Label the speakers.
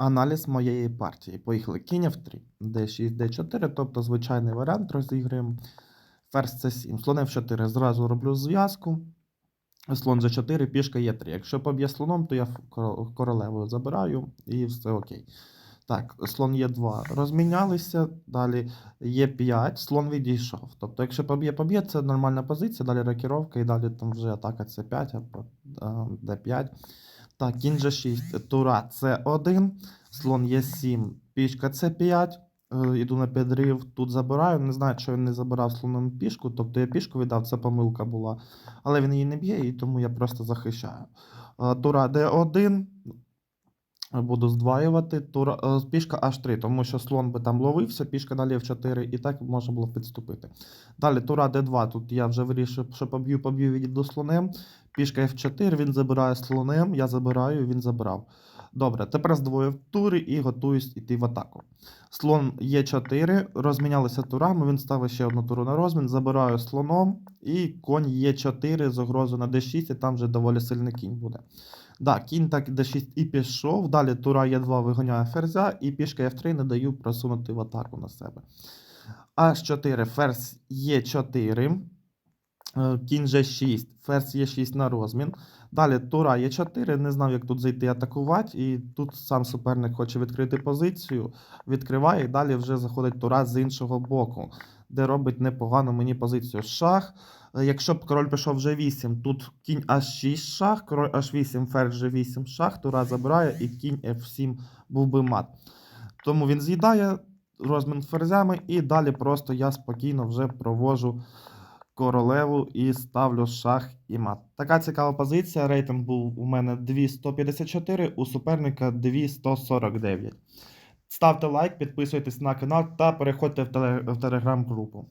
Speaker 1: аналіз моєї партії. Поїхали. Кінь F3, D6, D4, тобто звичайний варіант розіграємо. Ферзь C7. Слон F4. Зразу роблю зв'язку. Слон G4, пішка Е3. Якщо поб'є слоном, то я королевою забираю і все окей. Так, слон Е2 розмінялися. Далі Е5, слон відійшов. Тобто, якщо поб'є, поб'є, це нормальна позиція, далі рокіровка і далі там вже атака С5 або е, Д5. Так, кінь G6, тура С1, слон Е7, пішка С5. Е, Іду на підрив, тут забираю. Не знаю, що він не забирав слоном пішку. Тобто я пішку віддав, це помилка була. Але він її не б'є, і тому я просто захищаю. Е, Тура Д1. Буду здваювати. Тура, е, пішка H3, тому що слон би там ловився, пішка далі F4, і так можна було підступити. Далі тура D2. Тут я вже вирішив, що поб'ю, поб'ю відійду слонем. Пішка F4, він забирає слонем, я забираю, він забрав. Добре, тепер здвоїв тури і готуюсь іти в атаку. Слон Е4, розмінялися турами, він ставить ще одну туру на розмін, забираю слоном, і конь Е4 з загрозою на D6, і там вже доволі сильний кінь буде. Да, кінь так D6 і пішов. Далі тура Е2 виганяє ферзя, і пішка F3 не даю просунути в атаку на себе. H4, ферзь Е4, е, кінь G6, ферзь Е6 на розмін. Далі тура Е4, не знав, як тут зайти атакувати, і тут сам суперник хоче відкрити позицію, відкриває, і далі вже заходить тура з іншого боку, де робить непогану мені позицію. Шах. Е, Якщо б король пішов G8, тут кінь H6 шах, король H8, ферзь G8 шах, тура забирає, і кінь F7 був би мат. Тому він з'їдає розмін ферзями, і далі просто я спокійно вже провожу королеву і ставлю шах і мат. Така цікава позиція. Рейтинг був у мене 2154, у суперника 2149. Ставте лайк, підписуйтесь на канал та переходьте в телеграм-групу.